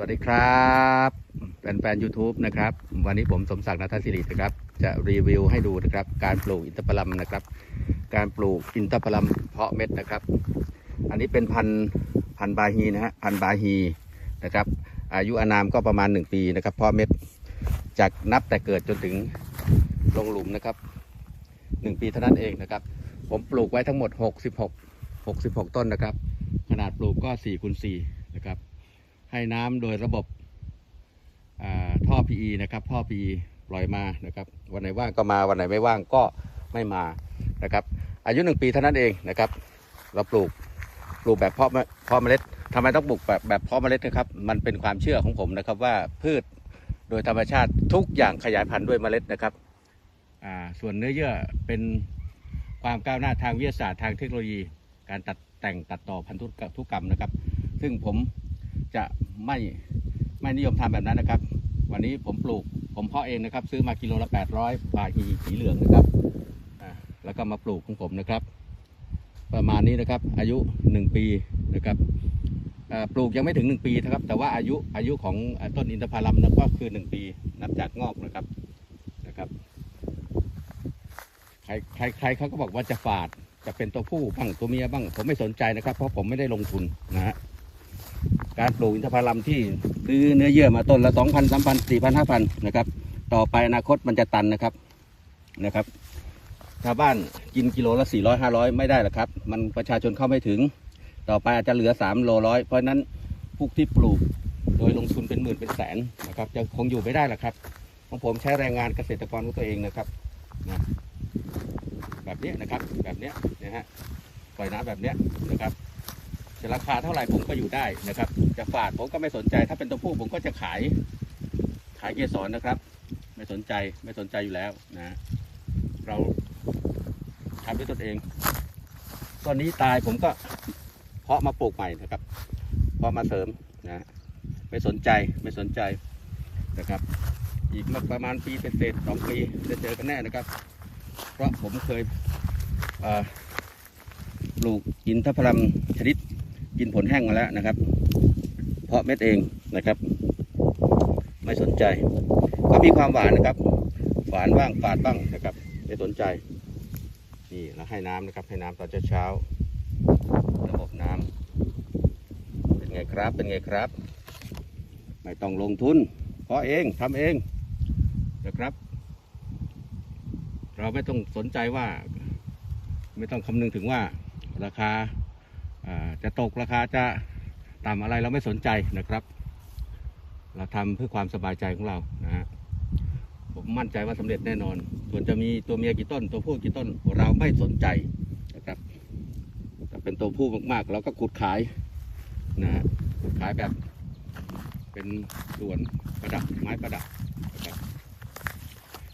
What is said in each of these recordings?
วัสดีครับแฟนๆ YouTube นะครับ วันนี้ผมสมศักดิ์นัทศิรินะครับ จะรีวิวให้ดูนะครับ การปลูกอินทผลัมนะครับ การปลูกอินทผลัมเพาะเม็ดนะครับ อันนี้เป็นพันพันบาฮีนะฮะพันบาฮีนะครับ อายุอานามก็ประมาณ 1 ปีนะครับเพาะเม็ดจากนับแต่เกิดจนถึงลงหลุมนะครับ 1 ปีเท่านั้นเองนะครับ ผมปลูกไว้ทั้งหมด 66 66 ต้นนะครับ ขนาดปลูกก็4คูณ4นะครับ ให้น้ำโดยระบบอ่าท่อ PE นะครับ ท่อ PE ปล่อยมานะครับ วันไหนว่างก็มา วันไหนไม่ว่างก็ไม่มานะครับ อายุหนึ่งปีเท่านั้นเองนะครับ เราปลูกปลูกแบบเพาะเมเพาะเมล็ดทำไมต้องปลูกแบบแบบเพาะเมล็ดนะครับ มันเป็นความเชื่อของผมนะครับว่าพืชโดยธรรมชาติทุกอย่างขยายพันธุ์ด้วยเมล็ดนะครับ ส่วนเนื้อเยื่อเป็นความก้าวหน้าทางวิทยาศาสตร์ทางเทคโนโลยี การตัดแต่งตัดต่อพันธุกรรมนะครับ ซึ่งผมจะ ไม่ไม่นิยมทำแบบนั้นนะครับ วันนี้ผมปลูกผมเพาะเองนะครับ ซื้อมากิโลละ800บาฮีสีเหลืองนะครับแล้วก็มาปลูกของผมนะครับ ประมาณนี้นะครับ อายุ 1 ปีนะครับปลูกยังไม่ถึง 1 ปีนะครับ แต่ว่าอายุอายุของต้นอินทผลัมนะก็คือ 1 ปีนับจากงอกนะครับนะครับใครใครใครเขาก็บอกว่าจะฝาดจะเป็นตัวผู้บ้างตัวเมียบ้าง ผมไม่สนใจนะครับ เพราะผมไม่ได้ลงทุนนะฮะ การปลูกอินทผลัมที่ซื้อเนื้อเยื่อมาต้นละสองพันสามพันสี่พันห้าพันนะครับ ต่อไปอนาคตมันจะตันนะครับนะครับชาวบ้านกินกิโลละสี่ร้อยห้าร้อยไม่ได้หรอกครับ มันประชาชนเข้าไม่ถึง ต่อไปอาจจะเหลือสามโลร้อยเพราะฉะนั้นพวกที่ปลูกโดยลงทุนเป็นหมื่นเป็นแสนนะครับจะคงอยู่ไม่ได้หรอกครับของผมใช้แรงงานเกษตรกรของตัวเองนะครับนะแบบนี้นะครับแบบนี้นะฮะปล่อยน้ำแบบนี้นะครับ จะราคาเท่าไหร่ผมก็อยู่ได้นะครับ จะฝาดผมก็ไม่สนใจ ถ้าเป็นตัวผู้ผมก็จะขาย ขายเกสรนะครับ ไม่สนใจไม่สนใจอยู่แล้วนะ เราทำด้วยตนเองตอนนี้ตายผมก็เพาะมาปลูกใหม่นะครับเพาะมาเสริมนะไม่สนใจไม่สนใจนะครับ อีกประมาณปีเศษสองปีจะเจอกันแน่นะครับ เพราะผมเคยปลูกอินทผลัมชนิด กินผลแห้งมาแล้วนะครับ เพาะเม็ดเองนะครับ ไม่สนใจ ก็มีความหวานนะครับ หวานบ้างฝาดบ้างนะครับ ไม่สนใจ นี่แล้วให้น้ำนะครับ ให้น้ำตอนเช้าๆระบบน้ำเป็นไงครับ เป็นไงครับ ไม่ต้องลงทุนเพาะเองทำเองนะครับ เราไม่ต้องสนใจว่า ไม่ต้องคำนึงถึงว่าราคา จะตกราคาจะต่ำอะไรเราไม่สนใจนะครับ เราทำเพื่อความสบายใจของเรานะฮะผมมั่นใจว่าสำเร็จแน่นอน ส่วนจะมีตัวเมียกี่ต้น ตัวผู้กี่ต้นเราไม่สนใจนะครับถ้าเป็นตัวผู้มากๆเราก็ขุดขายนะฮะขุดขายแบบ เป็นสวนประดับไม้ประดับนะครับ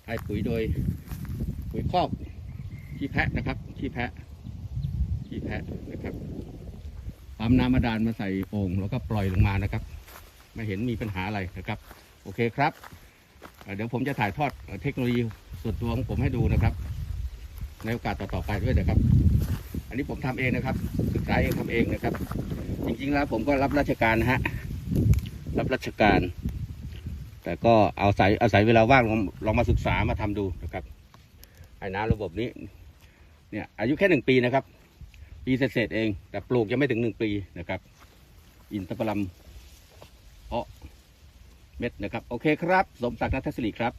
ให้ปุ๋ยโดยปุ๋ยคอกขี้แพะนะครับขี้แพะขี้แพะนะครับ ปั๊มน้ำมาดานมาใส่โอ่งแล้วก็ปล่อยลงมานะครับ ไม่เห็นมีปัญหาอะไรนะครับ โอเคครับเเดี๋ยวผมจะถ่ายทอดเทคโนโลยีส่วนตัวของผมให้ดูนะครับ ในโอกาสต่อๆไปด้วยนะครับ อันนี้ผมทำเองนะครับศึกษาเองทำเองนะครับ จริงๆแล้วผมก็รับราชการนะฮะรับราชการ แต่ก็เอาศัยอาศัยเวลาว่างลองลองมาศึกษามาทำดูนะครับไอ้น้ำระบบนี้เนี่ยอายุแค่หนึ่งปีนะครับ ปีเศษเอง แต่ปลูกยังไม่ถึงหนึ่งปีนะครับ อินทผลัมเพาะเม็ดนะครับ โอเคครับ สมศักดิ์นัทศิริครับ